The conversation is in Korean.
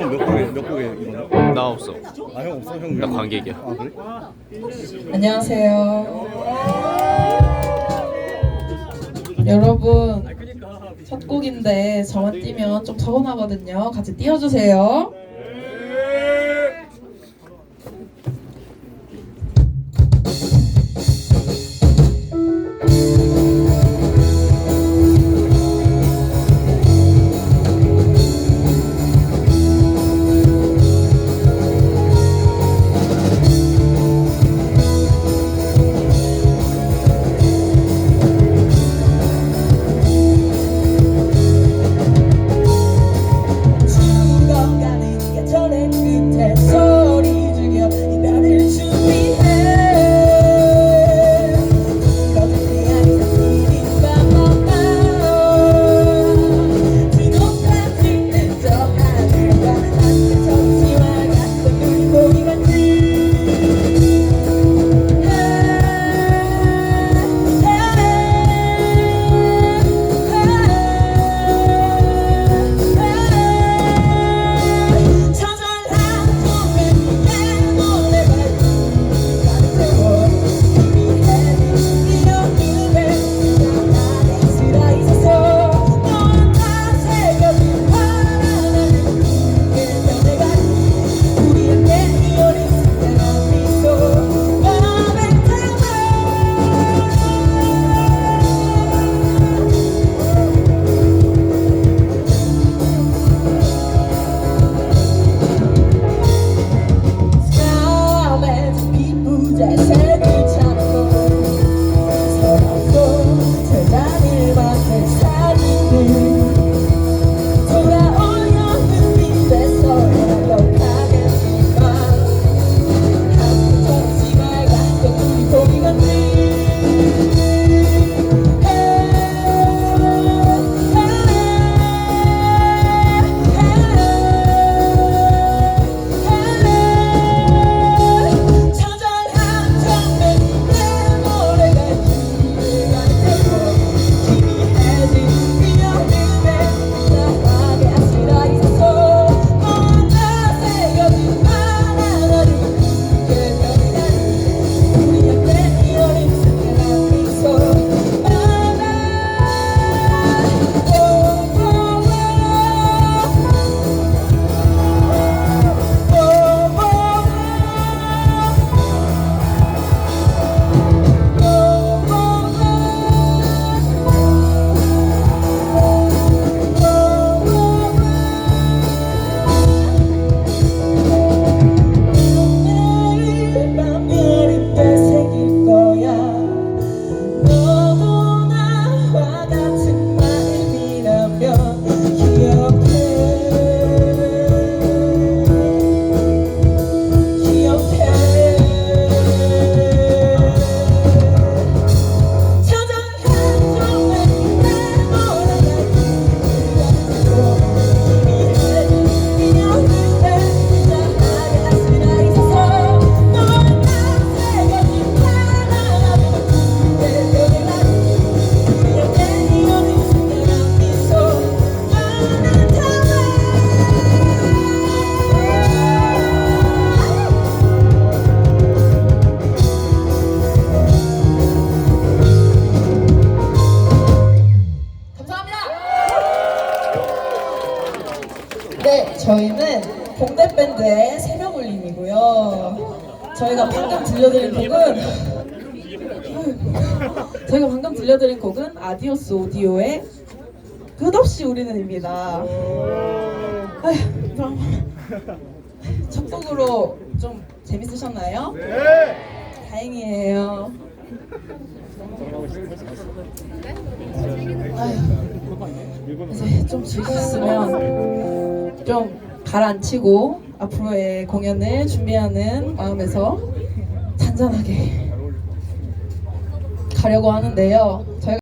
형몇 곡에 몇 곡에 이거? 나 없어. 아 형 없어 형. 나 관객이야. 아 그래? 안녕하세요. 여러분 첫 곡인데 저만 뛰면 좀 서운하거든요. 같이 뛰어주세요. 밴드의 새벽 울림이고요. 저희가 방금 들려드린 곡은 저희가 방금 들려드린 곡은 아디오스 오디오의 끝없이 우리는입니다. 아휴, 그럼 첫 곡으로 좀 재밌으셨나요? 네. 다행이에요. 아휴, 이제 좀 즐기셨으면 좀 가라앉히고 앞으로의 공연을 준비하는 마음에서 잔잔하게 가려고 하는데요. 저희가